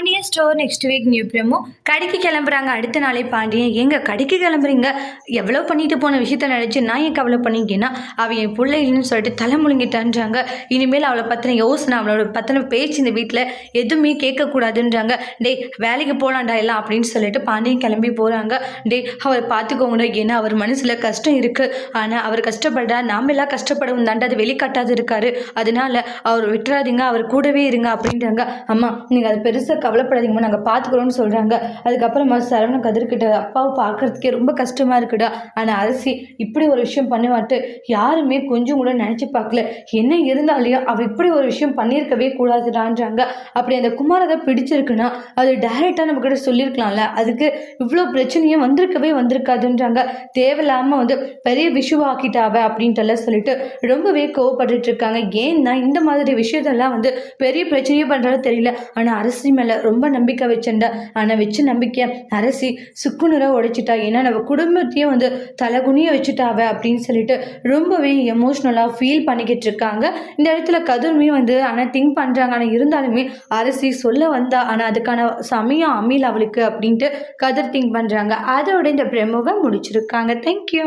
Pandian Store next week new promo கடைக்கு கிளம்புறாங்க. அடுத்த நாளே பாண்டியன் எங்க கடைக்கு கிளம்புறீங்க? எவ்வளோ பண்ணிட்டு போன விஷயத்த நினச்சி நான் ஏன் கவலை பண்ணிங்கன்னா அவள் என் பிள்ளை இல்லைன்னு சொல்லிட்டு தலை முழுங்கிட்டான்றாங்க. இனிமேல் அவளை பற்றின யோசனை அவளோட பற்றின பேச்சு இந்த வீட்டில் எதுவுமே கேட்கக்கூடாதுன்றாங்க. டேய் வேலைக்கு போகலாண்டா எல்லாம் அப்படின்னு சொல்லிட்டு பாண்டியன் கிளம்பி போகிறாங்க டேய் அவரை பார்த்துக்கோங்கடா. ஏன்னா அவர் மனசில் கஷ்டம் இருக்குது ஆனால் அவர் கஷ்டப்படுறா. நாம எல்லாம் கஷ்டப்படவும் தாண்டா. அது வெளிக்காட்டாது இருக்காரு. அதனால அவர் விட்டுறாதீங்க. அவர் கூடவே இருங்க அப்படின்றாங்க. அம்மா நீங்கள் அது பெருசாக கவலைப்படாதீங்கம்மா நாங்கள் பார்த்துக்குறோம்னு சொல்கிறாங்க அதுக்கப்புறமா சரவணன் கதிர்கிட்ட அப்பாவை பார்க்கறதுக்கே ரொம்ப கஷ்டமாக இருக்குடா. ஆனால் அரசி இப்படி ஒரு விஷயம் பண்ணுவாட்டு யாருமே கொஞ்சம் கூட நினச்சி பார்க்கல என்ன இருந்தாலையும் அவள் இப்படி ஒரு விஷயம் பண்ணியிருக்கவே கூடாதுடான்றாங்க. அப்படி அந்த குமாரதை பிடிச்சிருக்குன்னா அது டைரெக்டாக நம்மக்கிட்ட சொல்லியிருக்கலாம்ல. அதுக்கு இவ்வளோ பிரச்சனையும் வந்திருக்கவே வந்திருக்காதுன்றாங்க. தேவையில்லாமல் வந்து பெரிய விஷுவாக்கிட்டாவ அப்படின்ட்டுலாம் சொல்லிட்டு ரொம்பவே கோவப்பட்டுட்டு இருக்காங்க. ஏன்னா இந்த மாதிரி விஷயத்தெல்லாம் வந்து பெரிய பிரச்சனையே பண்ணுறாலும் தெரியல. ஆனால் அரசி மேலே ரொம்ப நம்பிக்கை வச்சிருந்தா. ஆனால் வச்ச நம்பிக்கை அரசி சுக்குநூறாக உடைச்சிட்டா. ஏன்னா நம்ம குடும்பத்தையும் வந்து தலைகுனிய வச்சுட்டாவ அப்படின்னு சொல்லிட்டு ரொம்பவே எமோஷ்னலாக ஃபீல் பண்ணிக்கிட்டு இருக்காங்க. இந்த இடத்துல கதிர்மே வந்து ஆனால் திங்க் பண்ணுறாங்க ஆனால் இருந்தாலுமே அரசி சொல்ல வந்தா ஆனால் அதுக்கான சமயம் அமீல் அவளுக்கு அப்படின்ட்டு கதிர் திங்க் பண்ணுறாங்க அதோட இந்த பிரமுகம் முடிச்சிருக்காங்க. தேங்க்யூ